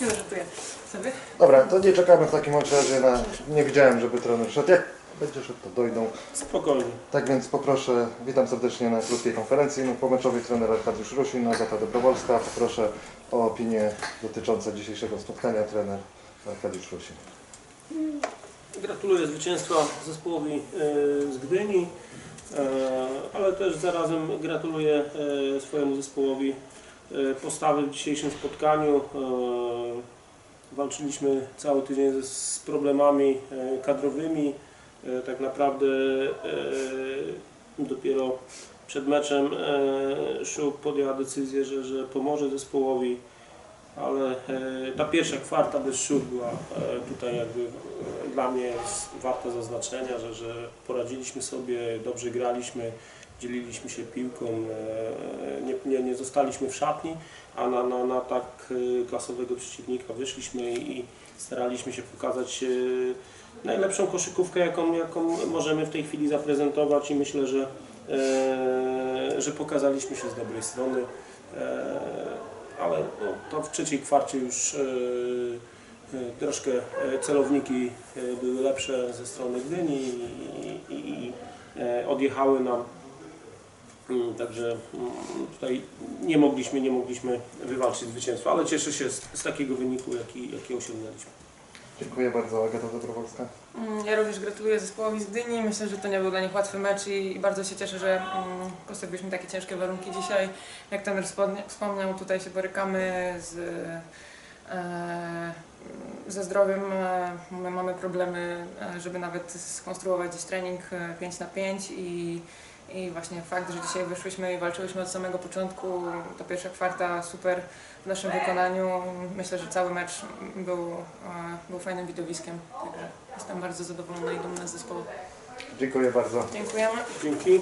Nie żartuję sobie. Dobra, to nie czekamy w takim razie na... Nie widziałem, żeby trener szedł. Jak będzie szedł, to dojdą. Spokojnie. Tak więc poproszę, witam serdecznie na krótkiej konferencji no, pomeczowej trener Arkadiusz Rusin, Agata Dobrowolska. Poproszę o opinię dotyczące dzisiejszego spotkania trener Arkadiusz Rusin. Gratuluję zwycięstwa zespołowi e, z Gdyni, e, ale też zarazem gratuluję e, swojemu zespołowi postawy w dzisiejszym spotkaniu. E, Walczyliśmy cały tydzień z problemami e, kadrowymi. E, Tak naprawdę e, dopiero przed meczem e, Szuk podjęła decyzję, że, że pomoże zespołowi ale e, ta pierwsza kwarta bez szut była e, tutaj jakby e, dla mnie warta zaznaczenia, że, że poradziliśmy sobie, dobrze graliśmy, dzieliliśmy się piłką, e, nie, nie, nie zostaliśmy w szatni, a na, na, na tak klasowego przeciwnika wyszliśmy i staraliśmy się pokazać e, najlepszą koszykówkę, jaką, jaką możemy w tej chwili zaprezentować i myślę, że, że pokazaliśmy się z dobrej strony. Ale no, to w trzeciej kwarcie już troszkę celowniki były lepsze ze strony Gdyni i, i, i odjechały nam. Mm, Także mm, tutaj nie mogliśmy, nie mogliśmy wywalczyć zwycięstwa, ale cieszę się z, z takiego wyniku, jaki, jaki osiągnęliśmy. Dziękuję bardzo, Agata Dobrowolska. Mm, Ja również gratuluję zespołowi z Gdyni. Myślę, że to nie był dla nich łatwy mecz i, i bardzo się cieszę, że mm, postawiliśmy takie ciężkie warunki dzisiaj. Jak ten wspomnia- wspomniał, tutaj się borykamy z, e, ze zdrowiem. E, my mamy problemy, e, żeby nawet skonstruować gdzieś trening e, 5 na 5 i i właśnie fakt, że dzisiaj wyszłyśmy i walczyłyśmy od samego początku, to pierwsza kwarta super w naszym wykonaniu. Myślę, że cały mecz był, e, był fajnym widowiskiem. Także jestem bardzo zadowolona i dumna z zespołu. Dziękuję bardzo. Dziękujemy. Dzięki.